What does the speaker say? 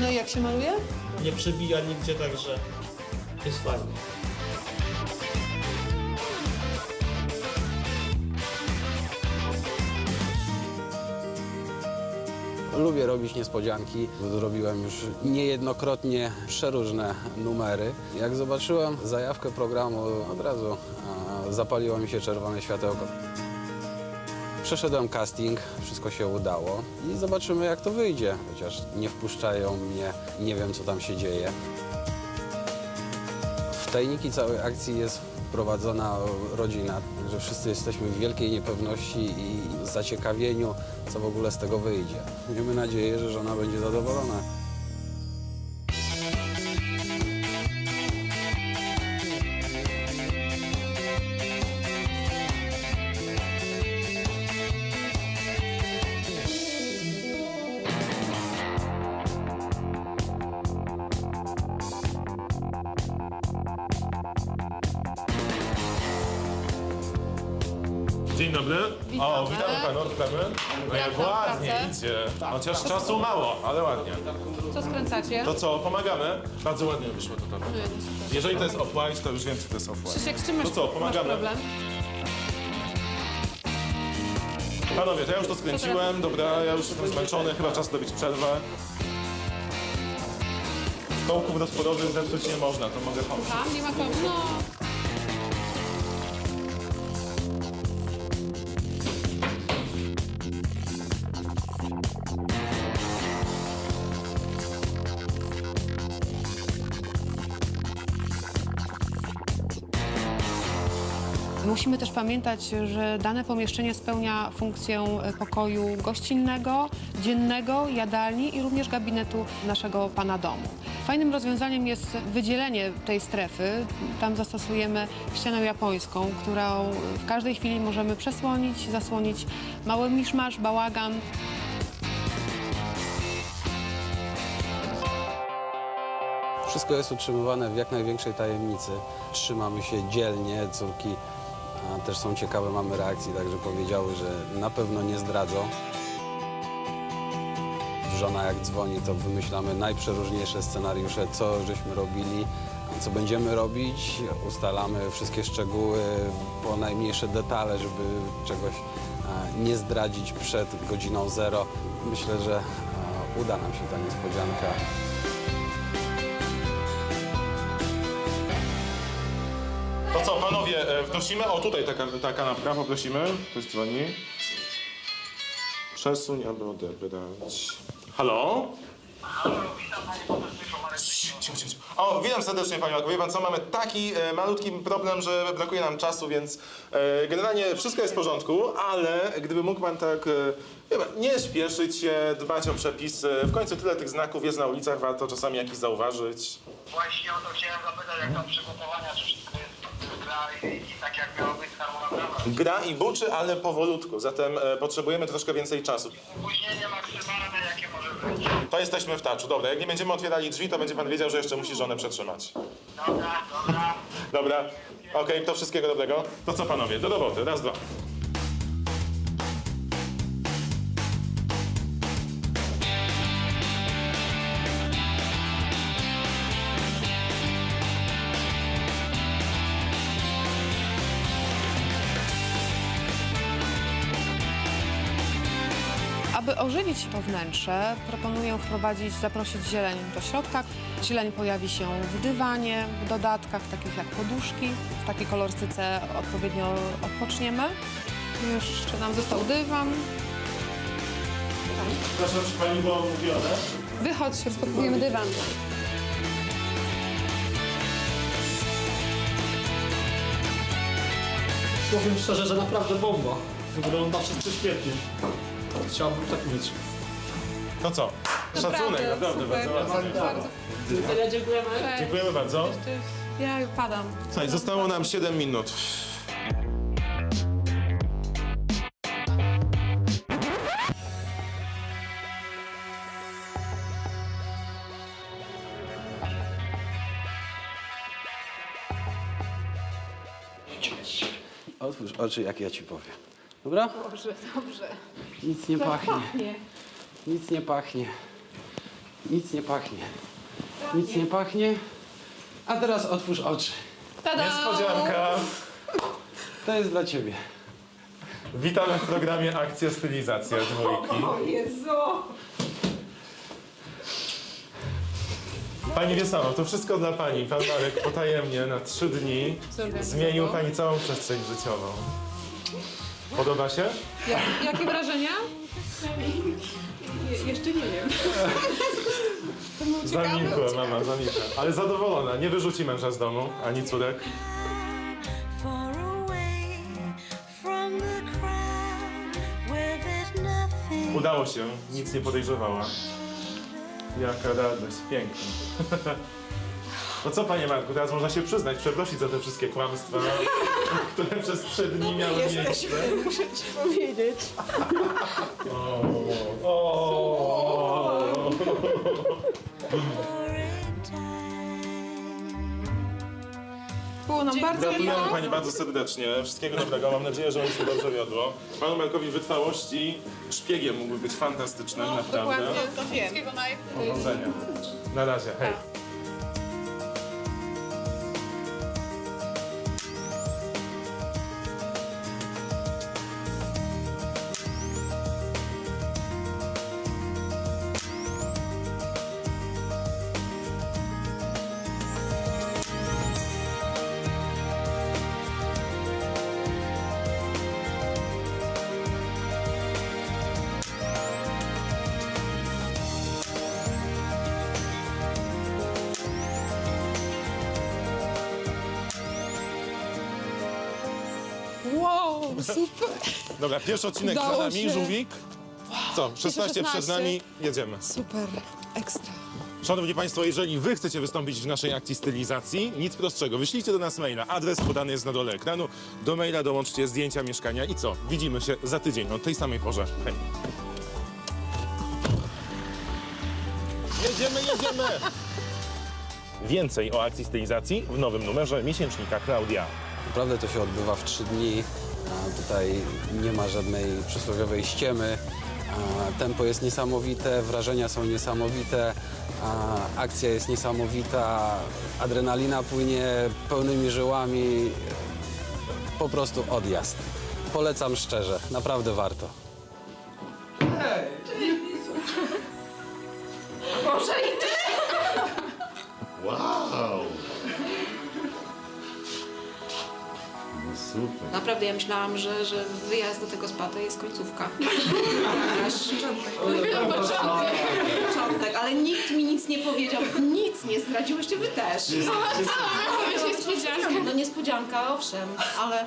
No i jak się maluje? Nie przebija nigdzie, także jest fajnie. Lubię robić niespodzianki. Zrobiłem już niejednokrotnie przeróżne numery. Jak zobaczyłem zajawkę programu, od razu zapaliło mi się czerwone światełko. Przeszedłem casting, wszystko się udało i zobaczymy jak to wyjdzie. Chociaż nie wpuszczają mnie, nie wiem co tam się dzieje. W tajniki całej akcji jest wprowadzona rodzina, że wszyscy jesteśmy w wielkiej niepewności i zaciekawieniu, co w ogóle z tego wyjdzie. Miejmy nadzieję, że żona będzie zadowolona. Dzień dobry. O, Witamy. witamy panu, witamy. No jak ładnie pracę? idzie. Chociaż czasu mało, ale ładnie. Co skręcacie? To co, pomagamy? Bardzo ładnie wyszło to tam. No. Jeżeli to jest off-white, to już wiem, co to jest off-white. Krzysiek, masz, To co, pomagamy? masz problem? Panowie, to ja już to skręciłem, dobra, ja już jestem zmęczony, chyba czas zrobić przerwę. Stołków rozporowych zepsuć nie można, to mogę pomóc. Tam nie ma komu. No. Musimy też pamiętać, że dane pomieszczenie spełnia funkcję e, pokoju gościnnego, dziennego, jadalni i również gabinetu naszego pana domu. Fajnym rozwiązaniem jest wydzielenie tej strefy. Tam zastosujemy ścianę japońską, którą w każdej chwili możemy przesłonić, zasłonić mały miszmasz, bałagan. Wszystko jest utrzymywane w jak największej tajemnicy. Trzymamy się dzielnie, córki a, też są ciekawe, mamy reakcji, także powiedziały, że na pewno nie zdradzą. Żona jak dzwoni, to wymyślamy najprzeróżniejsze scenariusze, co żeśmy robili, co będziemy robić. Ustalamy wszystkie szczegóły, po najmniejsze detale, żeby czegoś e, nie zdradzić przed godziną zero. Myślę, że e, uda nam się ta niespodzianka. To co, panowie, e, wnosimy? O, tutaj taka, ta kanapka, poprosimy. Ktoś dzwoni. Przesuń, aby odebrać. Halo? Cicho, cicho, cicho. O, witam serdecznie Panie Marku. Wie Pan co, mamy taki e, malutki problem, że brakuje nam czasu, więc e, generalnie wszystko jest w porządku, ale gdyby mógł Pan tak, e, nie śpieszyć się, dbać o przepisy. W końcu tyle tych znaków jest na ulicach, warto czasami jakiś zauważyć. Właśnie o to chciałem zapytać, jak tam przygotowania, czy wszystko i, i tak jak miało być harmonogram. Gra i buczy, ale powolutku, zatem e, potrzebujemy troszkę więcej czasu. Opóźnienie maksymalne, jakie może być. To jesteśmy w taczu. Dobra, jak nie będziemy otwierali drzwi, to będzie pan wiedział, że jeszcze musi żonę przetrzymać. Dobra, dobra. Dobra, okej, to wszystkiego dobrego. To co panowie, do roboty, raz, dwa. Aby ożywić to wnętrze, proponuję wprowadzić, zaprosić zieleń do środka. Zieleń pojawi się w dywanie, w dodatkach takich jak poduszki. W takiej kolorstyce odpowiednio odpoczniemy. Jeszcze nam został dywan. Proszę, czy pani było mówione? Wychodź, rozpakujemy dywan. Powiem szczerze, że naprawdę bomba. Wygląda wszystko świetnie. Chciałbym tak mieć. To co? Szacunek, naprawdę, super. bardzo ładnie. Bardzo. Tyle dziękujemy. Dziękujemy bardzo. Ja padam. Słuchaj, zostało nam 7 minut. Otwórz oczy, jak ja ci powiem. Dobra? Dobrze, dobrze. Nic nie pachnie. Nic nie pachnie. Nic nie pachnie. Nic nie pachnie. A teraz otwórz oczy. Niespodzianka. To jest dla ciebie. Witamy w programie Akcja Stylizacja Dwójki. O Jezu! Pani Wiesławo, to wszystko dla Pani. Pan Marek potajemnie na trzy dni zmienił Pani całą przestrzeń życiową. Podoba się? Jak, jakie wrażenia? Zamilkła mama, zamilkła. Ale zadowolona, nie wyrzuci męża z domu, ani córek. Udało się, nic nie podejrzewała. Jaka radość, pięknie. No co, panie Marku, teraz można się przyznać, przeprosić za te wszystkie kłamstwa, które przez trzy dni miały miejsce. Muszę ci powiedzieć. O, o, time. Było nam bardzo Gratulujemy miło. pani bardzo serdecznie. Wszystkiego dobrego. Mam nadzieję, że on się dobrze wiodło. Panu Markowi wytrwałości szpiegiem mógłby być fantastycznym, naprawdę. to wiem. Powodzenia. Na razie, hej. Super. Dobra, pierwszy odcinek Udało za nami, się. żółwik. Co, 16 przed 16. nami, jedziemy. Super, ekstra. Szanowni Państwo, jeżeli Wy chcecie wystąpić w naszej akcji stylizacji, nic prostszego. Wyślijcie do nas maila. Adres podany jest na dole ekranu. Do maila dołączcie zdjęcia mieszkania i co? Widzimy się za tydzień o tej samej porze. Hej. Jedziemy, jedziemy! Więcej o akcji stylizacji w nowym numerze miesięcznika Klaudia. Naprawdę to się odbywa w trzy dni. Tutaj nie ma żadnej przysłowiowej ściemy. Tempo jest niesamowite, wrażenia są niesamowite, akcja jest niesamowita, adrenalina płynie pełnymi żyłami. Po prostu odjazd. Polecam szczerze, naprawdę warto. Naprawdę ja myślałam, że, że wyjazd do tego spa to jest końcówka. Początek. Początek, ale nikt mi nic nie powiedział, nic nie zdradził, jeszcze wy też. No co? niespodzianka. No niespodzianka, owszem, ale...